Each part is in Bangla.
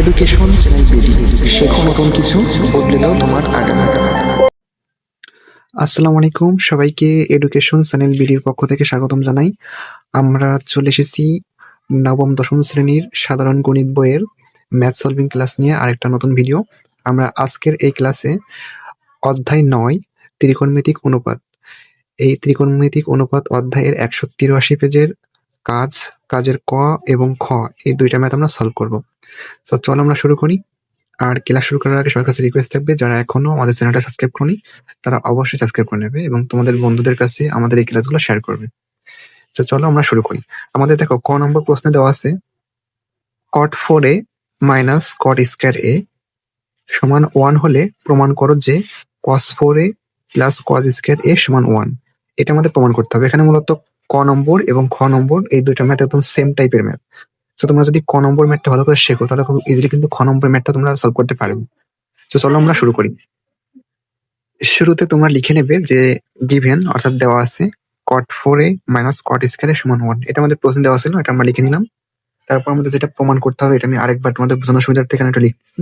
এডুকেশন বিডি শেখো নতুন কিছু, বদলে দাও তোমার আগামী। আসসালামু আলাইকুম, সবাইকে এডুকেশন চ্যানেল বিডির পক্ষ থেকে স্বাগতম জানাই। আমরা চলে এসেছি নবম, দশম শ্রেণির সাধারণ গণিত বইয়ের ম্যাথ সলভিং ক্লাস নিয়ে আরেকটা নতুন ভিডিও আমরা আজকের এই ক্লাসে অধ্যায় নয়, ত্রিকোণমিতিক অনুপাত। এই ত্রিকোণমিতিক অনুপাত অধ্যায়ের একশো তিরাশি পেজের কাজ, কাজের ক এবং খ, এই দুইটা ম্যাথ আমরা সলভ করব। তো চলো আমরা শুরু করি। আর ক্লাস শুরু করার আগে সবার কাছে রিকোয়েস্ট থাকবে, যারা এখনও আমাদের চ্যানেলটা সাবস্ক্রাইব করনি, তারা অবশ্যই সাবস্ক্রাইব করে নেবে এবং তোমাদের বন্ধুদের কাছে আমাদের এই ক্লাসগুলো শেয়ার করবে। তো চলো আমরা শুরু করি। আমাদের দেখো, ক নম্বর প্রশ্নে দেওয়া আছে cot four A minus cot square A সমান ওয়ান হলে প্রমাণ করো যে cos four A plus cos square A সমান ওয়ান এটা আমাদের প্রমাণ করতে হবে। এখানে মূলত ক নম্বর এবং খ নম্বর এই দুইটা ম্যাথ একদম সেম টাইপের ম্যাথ তো তোমরা যদি ক নম্বর ম্যাথটা ভালো করে শেখো, তাহলে খুব ইজিলি কিন্তু খ নম্বর ম্যাথটা তোমরা সলভ করতে পারবে। তো চলো আমরা শুরু করি। শুরুতে তোমরা লিখে নেবে যে গিভেন অর্থাৎ দেওয়া আছে cot four A minus cot square A সমান ওয়ান এটা আমাদের প্রশ্ন দেওয়া ছিল, এটা আমরা লিখে নিলাম। তারপর আমাদের যেটা প্রমাণ করতে হবে, এটা আমি আরেকবার তোমাদের বোঝানোর সুবিধার্থে এখানে একটা লিখছি।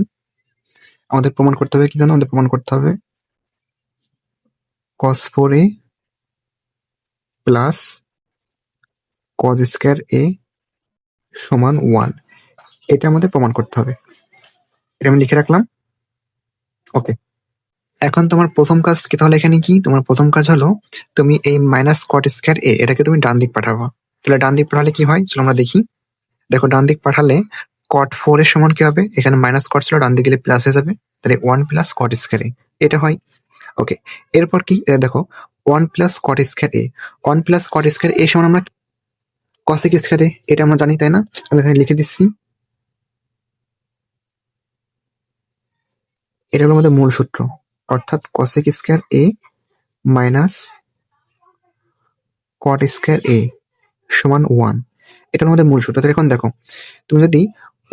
আমাদের প্রমাণ করতে হবে কি জানো? আমাদের প্রমাণ করতে হবে। Cos four A plus cos square A সমান ওয়ান এটা আমাদের প্রমাণ করতে হবে। এটা আমি লিখে রাখলাম। ওকে এখন তোমার প্রথম কাজ কি? তাহলে এখানে কি? তোমার প্রথম কাজ হলো, তুমি এই মাইনাস কট স্কোয়ার এ এটাকে তুমি ডান দিক পাঠাবো। তাহলে ডান দিক পাঠালে কি হয়? চলো আমরা দেখি। দেখো, ডান দিক পাঠালে কট ফোর এর সমান কি হবে? এখানে মাইনাস কট ছিল, ডান দিকে গেলে প্লাস হয়ে যাবে। তাহলে one plus cot square A এটা হয়। ওকে এরপর কি? দেখো one plus cot square A one plus cot square A সমান আমরা কসেক স্কোয়ার এ এটা আমরা জানি, তাই না? আমি এখানে লিখে দিচ্ছি। এটা হলো আমাদের মূল সূত্র। অর্থাৎ cosec square A minus cot square A সমান ওয়ান এটা আমাদের মূল সূত্র। তাহলে এখন দেখো, তুমি যদি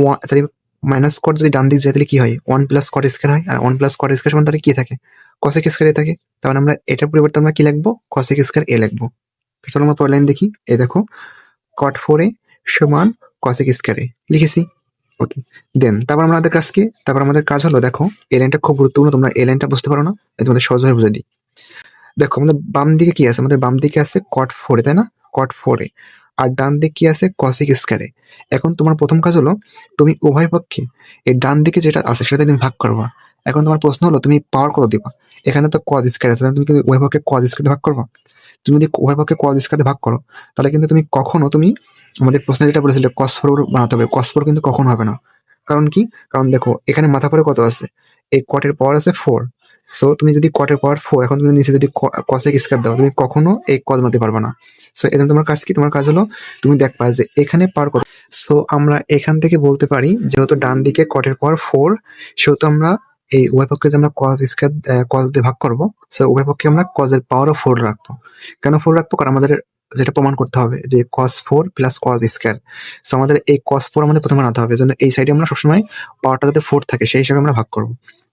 ওয়ান তাহলে মাইনাস কট যদি ডান দিক যায়, তাহলে কি হয়? ওয়ান প্লাস কট স্কোয়ার হয়। আর ওয়ান প্লাস কট স্কোয়ার সমান তাহলে কি থাকে? কসেক এ থাকে। তাহলে আমরা এটার পরিবর্তে আমরা কি লিখব? কসেক স্কোয়ার এ লিখব। চলো আমরা পরের লাইন দেখি। এই দেখো কট ফোর সমান স্কোয়ার এ। লিখেছি? ওকে দেন তারপর আমাদের কাজ কি তারপর আমাদের কাজ হলো, দেখো, এই লাইনটা খুব গুরুত্বপূর্ণ, তোমরা এই লাইনটা বুঝতে পারো না তোমাদের সহজভাবে বুঝে দিই। দেখো, আমাদের বাম দিকে কি আছে? আমাদের বাম দিকে আছে কট ফোরে তাই না? কট ফোরে আর ডান দিকে কি আছে? কসিক স্কোয়ারে এখন তোমার প্রথম কাজ হলো, তুমি উভয় পক্ষে এই ডান দিকে যেটা আছে সেটা তুমি ভাগ করবা। এখন তোমার প্রশ্ন হলো, তুমি পাওয়ার কত দিবা? এখানে তো কজ স্কোয়ার আছে তুমি কি উভয় কজ স্কোয়ারে ভাগ করবা। তুমি যদি পক্ষে কজ স্কোয়ারে ভাগ করো, তাহলে কিন্তু তুমি কখনো তুমি আমাদের প্রশ্নে যেটা বলেছিলে কসফোর বানাতে হবে। কসফোর কিন্তু কখনো হবে না। কারণ কি? কারণ দেখো, এখানে মাথা পরে কত আছে? এই কটের পাওয়ার আছে ফোর সো তুমি যদি কটের পাওয়ার ফোর এখন তুমি নিচে যদি কসেক স্কোয়ার দাও, তুমি কখনো এই কজ মারতে পারবে না। সো এজন্য তোমার কাজ কি? তোমার কাজ হলো, তুমি দেখবা যে এখানে পার কত। সো আমরা এখান থেকে বলতে পারি, যেহেতু ডান দিকে কটের পাওয়ার ফোর সেহেতু আমরা এই উভয় পক্ষে যে আমরা কজ স্কোয়ার কজ দিয়ে ভাগ করব সো উভয় পক্ষে আমরা কজের পাওয়ার পাওয়ারও ফোর রাখব। কেন ফোর রাখব? কারণ আমাদের যেটা প্রমাণ করতে হবে যে cos four plus cos square so আমাদের এই কস ফোর আমাদের প্রথমে আনতে হবে, জন্য এই সাইডে আমরা সবসময় পাওয়ারটা যাতে ফোর থাকে, সেই হিসাবে আমরা ভাগ করব।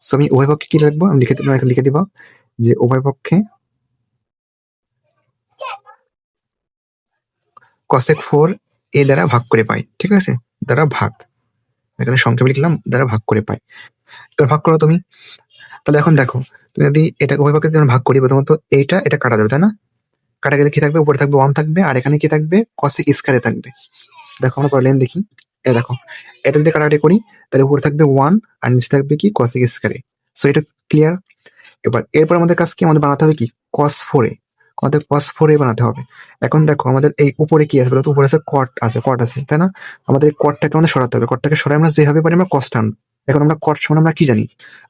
সো আমি উভয় পক্ষে কি লিখব আমি লিখে দিব লিখে দিব যে উভয় পক্ষে কসেক ফোর এ দ্বারা ভাগ করে পাই, ঠিক আছে? দ্বারা ভাগ। এখানে সংক্ষেপে লিখলাম, দ্বারা ভাগ করে পাই। এবার ভাগ করো তুমি। তাহলে এখন দেখো, তুমি যদি এটা উভয় পক্ষে ভাগ করি, প্রথমত এইটা, এটা কাটা যাবে, তাই না? কাটা গেলে কি থাকবে? উপরে থাকবে ওয়ান থাকবে, আর এখানে কি থাকবে? কসেক স্কারে থাকবে। দেখো, আমরা পরে লেন দেখি। এ দেখো, এটা যদি কাটাকাটি করি, তাহলে উপরে থাকবে ওয়ান আর নিচে থাকবে কি? কসেক স্কারে সো এটা ক্লিয়ার এবার এরপর আমাদের কাজ কি? আমাদের বানাতে হবে কি? কস ফোরে আমাদের কস ফোরে বানাতে হবে। এখন দেখো, আমাদের এই উপরে কি আছে? উপরে আছে কট আছে কট আছে, তাই না? আমাদের কটটাকে আমাদের সরাতে হবে। কটটাকে সরাই আমরা যেভাবে পারি, আমরা কষ্ট আনব এখন আমরা কট সমান আমরা কি জানি?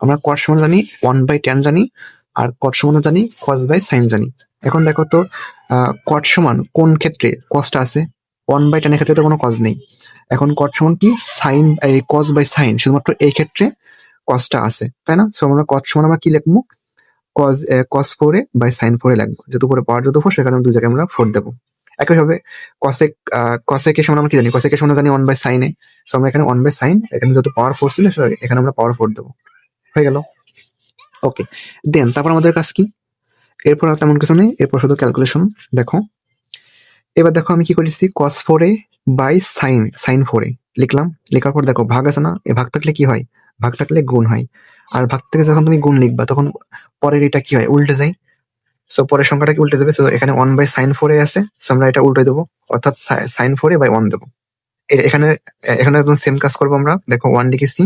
আমরা কট সমান জানি ওয়ান বাই টেন জানি আর কট সমান জানি কস বাই সাইন জানি। এখন দেখো তো কট সমান কোন ক্ষেত্রে? কষ্ট আছে। ওয়ান বাই টেনের ক্ষেত্রে তো কোনো কজ নেই। এখন কট সমান কি? সাইন এই কজ বাই সাইন শুধুমাত্র এই ক্ষেত্রে কজটা আছে, তাই না? সো আমরা কট সমান আমরা কি লিখব? কজ কস ফোরে বাই সাইন ফোরে লাগবো যেহেতু উপরে পাওয়ার যত ফোর সেখানে দুই জায়গায় আমরা ফোর দেবো। একইভাবে কসেক কসেকের সমান আমরা কি জানি? কসেকের সমান জানি ওয়ান বাই সাইনে সো আমরা এখানে ওয়ান বাই সাইন এখানে যত পাওয়ার ফোর ছিল এখানে আমরা পাওয়ার ফোর দেবো। হয়ে গেল। ওকে দেন তারপর আমাদের কাজ কি? এরপর আর তেমন কিছু নেই, এরপর শুধু ক্যালকুলেশন দেখো। এবার দেখো আমি কি করেছি? কস ফোরে বাই সাইন সাইন ফোরে লিখলাম। লেখার পর দেখো, ভাগ আছে না? এই ভাগ থাকলে কি হয়? ভাগ থাকলে গুণ হয়। আর ভাগ থেকে যখন তুমি গুণ লিখবা, তখন পরের এটা কি হয়? উল্টে যায়। সো পরের সংখ্যাটা কি উল্টে যাবে সো এখানে ওয়ান বাই সাইন ফোরে আছে। সো আমরা এটা উল্টে দেবো। অর্থাৎ সাইন ফোরে বাই ওয়ান দেবো। এখানে এখানে একদম সেম কাজ করব আমরা। দেখো ওয়ান লিখেছি।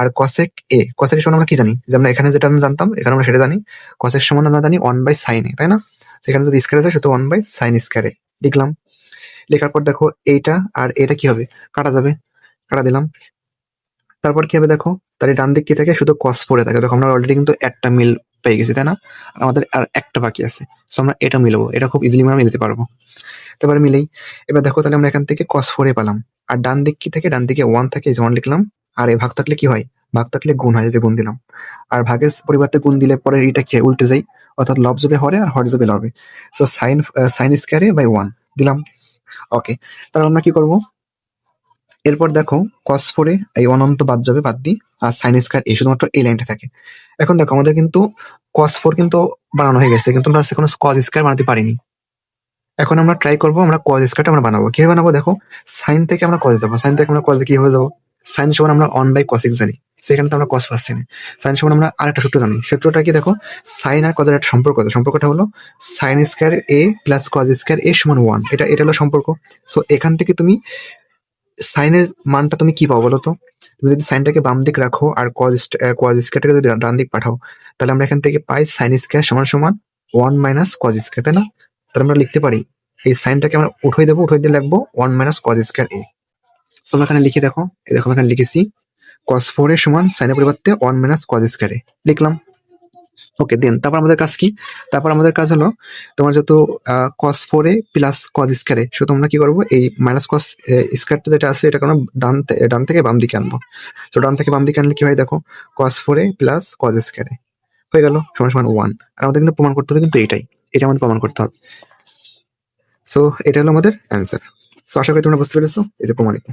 আর কসেক এ কসেক সমান আমরা কি জানি? যে আমরা এখানে যেটা আমি জানতাম, এখানে আমরা সেটা জানি। কসেক সমান আমরা জানি ওয়ান বাই সাইন এ, তাই না? সেখানে যদি স্কোয়ার আছে সেটা ওয়ান বাই সাইন স্কোয়ার লিখলাম। লেখার পর দেখো, এইটা আর এটা কি হবে? কাটা যাবে। কাটা দিলাম। তারপর কি হবে দেখো? এই ডান দিক কি থাকে? শুধু কস পড়ে থাকে। দেখো, আমরা অলরেডি কিন্তু একটা মিল পেয়ে গেছি, তাই না? আমাদের আর একটা বাকি আছে। সো আমরা এটা মিলবো, এটা খুব ইজিলি আমরা মিলাতে পারব। তারপরে মিলেই, এবার দেখো তাহলে আমরা এখান থেকে কস ফোরে পেলাম। আর ডান দিক কি থেকে? ডান দিকে ওয়ান থাকে ওয়ান লিখলাম। আর এই ভাগ থাকলে কি হয়? ভাগ থাকলে গুণ হয় যে গুণ দিলাম। আর ভাগের পরিবর্তে গুণ দিলে পরে এটা কি উল্টে যায়। অর্থাৎ লব যাবে হরে আর হর যাবে লবে সো সাইন সাইন স্কোয়ারে বাই ওয়ান দিলাম। ওকে তাহলে আমরা কি করব? এরপর দেখো কস ফোরে এই অনন্ত বাদ যাবে, বাদ দিই। আর সাইন স্কোয়ার এই শুধুমাত্র এই লাইনটা থাকে। এখন দেখো, আমাদের কিন্তু কস ফোর কিন্তু বানানো হয়ে গেছে, কিন্তু আমরা এখন কস স্কোয়ার বানাতে পারিনি। এখন আমরা ট্রাই করব, আমরা কজ স্কোয়ারটা আমরা বানাবো। কীভাবে বানাবো দেখো সাইন থেকে আমরা কজ যাব। সাইন থেকে আমরা কজে কীভাবে যাব? সাইন সমান আমরা অন বাই কসিক জানি, সেখানে তো আমরা কস পাচ্ছি না। সাইন সমান আমরা আর একটা সূত্র জানি। সূত্রটা কি দেখো সাইন আর কজের একটা সম্পর্ক আছে। সম্পর্কটা হলো sine square A plus cos square A সমান ওয়ান এটা এটা হলো সম্পর্ক। সো এখান থেকে তুমি সাইনের মানটা তুমি কি পাও বলো তো? তুমি যদি সাইনটাকে বাম দিক রাখো আর কজ কজ যদি ডান দিক পাঠাও, তাহলে আমরা এখান থেকে পাই সাইন স্কোয়ার সমান সমান ওয়ান মাইনাস কজ স্কোয়ার তাই না? তাহলে আমরা লিখতে পারি, এই সাইনটাকে আমরা উঠাই দেবো, উঠাই দিয়ে লাগবো one minus cos square A তো আমরা এখানে লিখে দেখো, এই দেখো এখানে লিখেছি কস ফোর এর সমান সাইনের পরিবর্তে one minus cos square A লিখলাম। ওকে দেন তারপর আমাদের কাজ কি? তারপর আমাদের কাজ হলো, তোমার যেহেতু কস ফোরে প্লাস কজ স্কোয়ার সো তোমরা কি করব? এই মাইনাস কস স্কোয়ারটা যেটা আছে এটা কোনো ডান ডান থেকে বাম দিকে আনব। তো ডান থেকে বাম দিকে আনলে কি হয় দেখো? কস ফোরে প্লাস কজ স্কোয়ার হয়ে গেল, সমান সমান ওয়ান আর আমাদের কিন্তু প্রমাণ করতে হবে কিন্তু এটাই এটা আমাদের প্রমাণ করতে হবে। সো এটা হলো আমাদের অ্যান্সার সো আশা করি তোমরা বুঝতে পেরেছ এটা প্রমাণিত।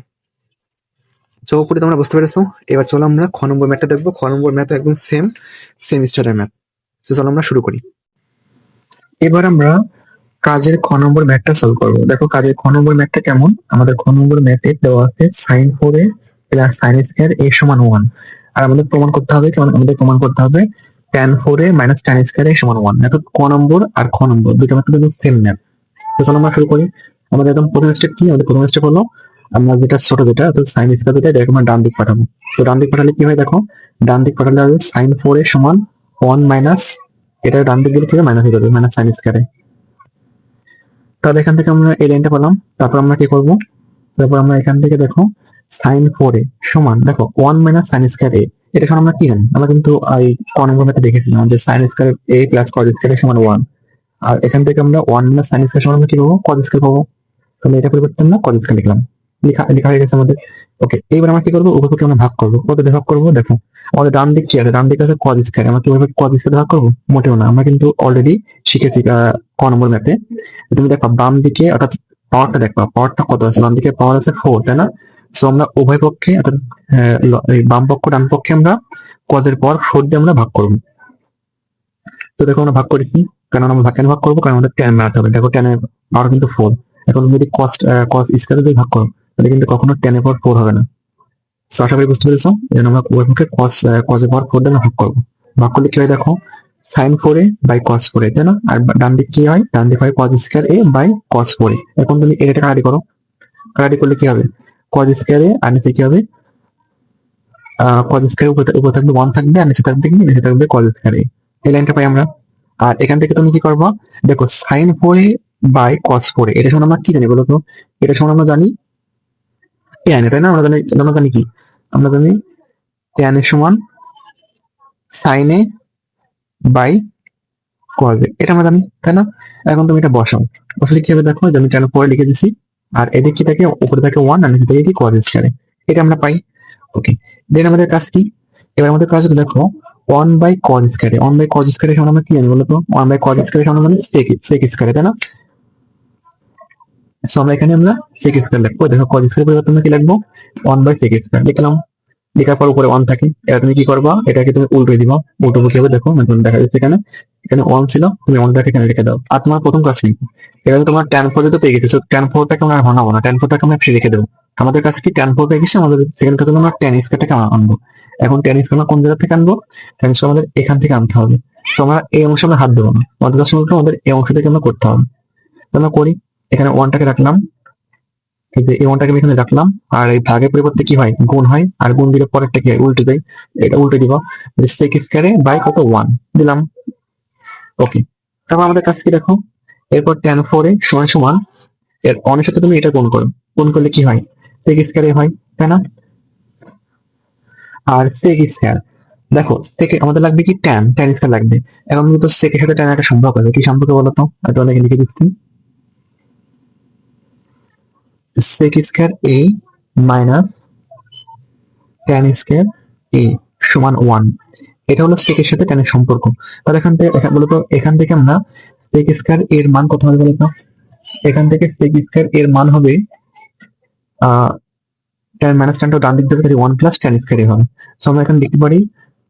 সো উপরে তোমরা বুঝতে পেরেছ। এবার চলো আমরা খ নম্বর ম্যাথটা দেখব। খ নম্বর ম্যাথ একদম সেম সেম স্টারের ম্যাথ তো চলো আমরা শুরু করি। এবার আমরা কাজের খ নম্বর ম্যাথটা সলভ করব। দেখো কাজের খ নম্বর ম্যাথটা কেমন? আমাদের খ নম্বর ম্যাথে দেওয়া আছে sine four A plus sine square A সমান ওয়ান আর আমাদের প্রমাণ করতে হবে, কেমন? আমাদের প্রমাণ করতে হবে tan four A minus tan square A সমান ওয়ান অর্থাৎ ক নম্বর আর খ নম্বর দুটো ম্যাথ কিন্তু সেম ম্যাথ তো চলো আমরা শুরু করি। আমাদের একদম প্রথম স্টেপ কি? আমাদের প্রথম স্টেপ হলো আমরা যেটা ছোট যেটা অর্থাৎ সাইন স্কোয়ার যেটা, এটাকে আমরা ডান দিক পাঠাবো। তো ডান দিক পাঠালে কি হয় দেখো? ডান দিক পাঠালে হবে সাইন ফোর এ সমান ওয়ান মাইনাস এটা ডান দিক দিলে কি মাইনাস হয়ে যাবে মাইনাস সাইন স্কোয়ারে তাহলে এখান থেকে আমরা এই লাইনটা পেলাম, তারপর আমরা কি করব? তারপর আমরা এখান থেকে দেখো সাইন ফোর এ সমান, দেখো one minus sine square A, এটা আমরা কি জানি? আমরা কিন্তু এই কনভর্মেটে দেখেছিলাম যে sine square A plus cos square সমান ওয়ান আর এখান থেকে আমরা ওয়ান মাইনাস সাইন স্কোয়ার সমান কি পাবো? কজ স্কোয়ার পাবো। তাহলে এটা পরিবর্তন না কজ স্কোয়ার লিখলাম। লেখা লেখা হয়ে গেছে আমাদের। ওকে এইবার আমরা কি করব? উভয়পক্ষে আমরা ভাগ করব। কত ভাগ করব? দেখো, আমাদের ডান দিক আছে? ডান দিকে আছে কজ স্কোয়ার আমরা কি কজ স্কোয়ার ভাগ করব? মোটেও না। আমরা কিন্তু অলরেডি শিখেছি ক নম্বর ম্যাথে তুমি দেখো বাম দিকে, অর্থাৎ পাওয়ারটা দেখবা পাওয়ারটা কত আছে? বাম দিকে পাওয়ার আছে ফোর তাই না? সো আমরা উভয় পক্ষে, অর্থাৎ বাম পক্ষ, ডান পক্ষে আমরা কজের পাওয়ার ফোর দিয়ে আমরা ভাগ করব। তো দেখো, আমরা ভাগ করেছি। কারণ আমরা ভাগ কেন ভাগ করব? কারণ আমাদের টেন বানাতে হবে। দেখো টেনের পাওয়ার কিন্তু ফোর এখন যদি কস্ট কস স্কোয়ার দিয়ে ভাগ করো তাহলে কিন্তু কখনো টেনের পাওয়ার ফোর হবে না। তো আশা করি বুঝতে পেরেছ। জন্য আমরা উভয় পক্ষে কস কজের পাওয়ার ফোর দিয়ে ভাগ করব। ভাগ করলে কি হয় দেখো সাইন ফোরে বাই কস ফোরে তাই না? আর ডান দিক কি হয়? ডান দিক হয় cos square A by cos ফোরে এখন তুমি এটা কাটাকাটি করো। কাটাকাটি করলে কি হবে? কজ স্কোয়ার এ আর নিচে কি হবে? কজ স্কোয়ার উপরে উপরে থাকবে ওয়ান থাকবে আর নিচে থাকবে কি? নিচে থাকবে কজ স্কোয়ার এ। এই লাইনটা পাই আমরা। আর এখান থেকে তুমি কি করবা? দেখো সাইন ফোরে বাই কস ফোরে এটা সমান আমরা কি জানি বলো তো? এটা সমান আমরা জানি ট্যান তাই না? আমরা জানি কি? আমরা জানি ট্যান এর সমান সাইনে বাই কজে এটা আমরা জানি, তাই না? এখন তুমি এটা বসাও। বসালে কি হবে দেখো আমি ট্যান ফোরে লিখে দিছি, আর এদিক কি থাকে? উপরে থাকে ওয়ান আর নিচে থাকে কি? কজ স্কোয়ারে এটা আমরা পাই। ওকে দেন আমাদের কাজ কি? এবার আমাদের কাজ দেখো ওয়ান বাই কজ স্কোয়ারে ওয়ান বাই কজ স্কোয়ারে সমান আমরা কি জানি বলতো? ওয়ান বাই কজ স্কোয়ারে সমান মানে সেক স্কোয়ারে তাই না? সো এখানে আমরা সেক স্কোয়ার লিখব। দেখো কজ স্কোয়ার পরিবর্তন কি লিখব? ওয়ান বাই সেক স্কোয়ার লিখলাম। লেখার পর উপরে ওয়ান থাকে। এবার তুমি কি করবা? এটাকে তুমি উল্টে হবে দেখো মানে দেখা যাচ্ছে এখানে। এখানে ওয়ান ছিল, তুমি ওয়ানটাকে এখানে রেখে দাও। আর তোমার প্রথম কাজ কি? তোমার ট্যান ফোর তো পেয়ে গেছো ট্যান ফোরটাকে আমরা ভাঙাবো না। ট্যান ফোরটাকে আমরা ফ্রি রেখে দেবো। আমাদের কাছে কি? ট্যান ফোর পেয়ে গেছে, আমাদের সেকেন্ড কাছে আমরা ট্যান স্কোয়ারটাকে আনব। এখন ট্যান স্কোয়ার কোন জায়গা থেকে আনব? স্কোয়ার আমাদের এখান থেকে আনতে হবে। তো আমরা এই অংশে আমরা হাত দেবো না। আমাদের কাছে আমাদের এই অংশটাকে আমরা করতে হবে। আমরা করি এখানে ওয়ানটাকে রাখলাম। এই যে এই ওয়ানটাকে আমি এখানে রাখলাম। আর এই ভাগের পরিবর্তে কি হয়? গুণ হয়। আর গুণ দিলে পরেরটা কি হয়? উল্টে দেয়। এটা উল্টে দিব। সেক স্কোয়ারে বাই কত? ওয়ান দিলাম। ওকে তারপর আমাদের কাছে কি দেখো? এরপর ট্যান ফোরে সমান সমান এর অনের সাথে তুমি এটা গুণ করো। গুণ করলে কি হয়? সেক স্কোয়ারে হয়। তাই না? আর সেক স্কোয়ার দেখো সেকে আমাদের লাগবে কি? ট্যান ট্যান স্কোয়ার লাগবে। এখন কিন্তু সেকের সাথে ট্যান একটা সম্পর্ক আছে। কি সম্পর্ক বলো তো এটা অনেকে লিখে দিচ্ছি। Sec square A minus tan square A সমান ওয়ান এটা হলো সেকের সাথে ট্যানের সম্পর্ক। তাহলে এখান থেকে বলতো এখান থেকে আমরা সেক স্কোয়ার এর মান কত হবে বলতো? এখান থেকে সেক স্কোয়ার এর মান হবে আহ ট্যান মাইনাস ট্যানটা ডান দিক থেকে ওয়ান প্লাস ট্যান স্কোয়ার হবে সো আমরা এখানে লিখতে পারি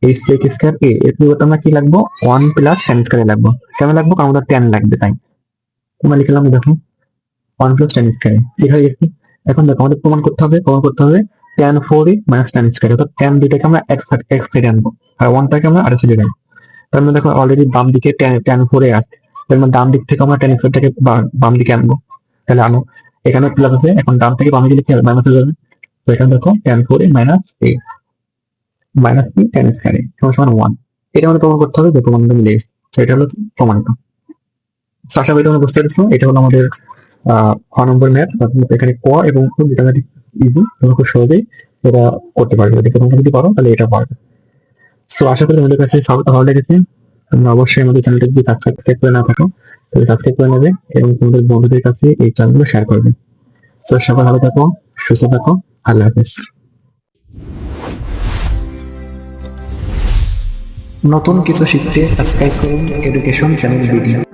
এই সেক স্কোয়ার এ এর পরিবর্তে আমরা কি লাগবো? ওয়ান প্লাস ট্যান স্কোয়ার লাগবো। কেন লাগবো? আমাদের ট্যান লাগবে তাই। আমরা লিখলাম দেখো। ওয়ান প্লাস ট্যান স্কোয়ার লেখা গেছে এখন দেখো আমাদের প্রমাণ করতে হবে প্রমাণ করতে হবে tan four A minus tan square অর্থাৎ ট্যান দুইটাকে আমরা এক এক সাইডে আনব আর ওয়ানটাকে আমরা আরেক সাইডে আনব। তার মানে দেখো অলরেডি বাম দিকে টেন ফোর আছে। তার মানে ডান দিক থেকে আমরা ট্যান স্কোয়ারটাকে বাম দিকে আনব। তাহলে আনো। এখানে প্লাস আছে এখন ডান থেকে বামে গেলে মাইনাস হয়ে যাবে। তো এখানে দেখো tan four A minus A minus কি ট্যান স্কোয়ার এ সমান সমান ওয়ান এটা আমাদের প্রমাণ করতে হবে যে প্রমাণটা মিলে গেছে তো এটা হলো প্রমাণিত So, আশা করি তোমরা বুঝতে পেরেছ। এটা হলো আমাদের খ নম্বর ম্যাথ এখানে ক এবং যেটা ইজি খুব সহজেই এটা করতে পারবে। যদি তোমরা যদি পারো, তাহলে এটা পারবে। সো আশা করি কাছে সব ভালো লেগেছে। তোমরা অবশ্যই আমাদের চ্যানেলটা যদি সাবস্ক্রাইব করে না থাকো, তাহলে সাবস্ক্রাইব করে নেবে এবং তোমাদের বন্ধুদের কাছে এই চ্যানেলগুলো শেয়ার করবে সো সবাই ভালো থাকো, সুস্থ থাকো, আল্লাহ হাফেজ। নতুন কিছু শিখতে সাবস্ক্রাইব করুন এডুকেশন চ্যানেল ভিডিও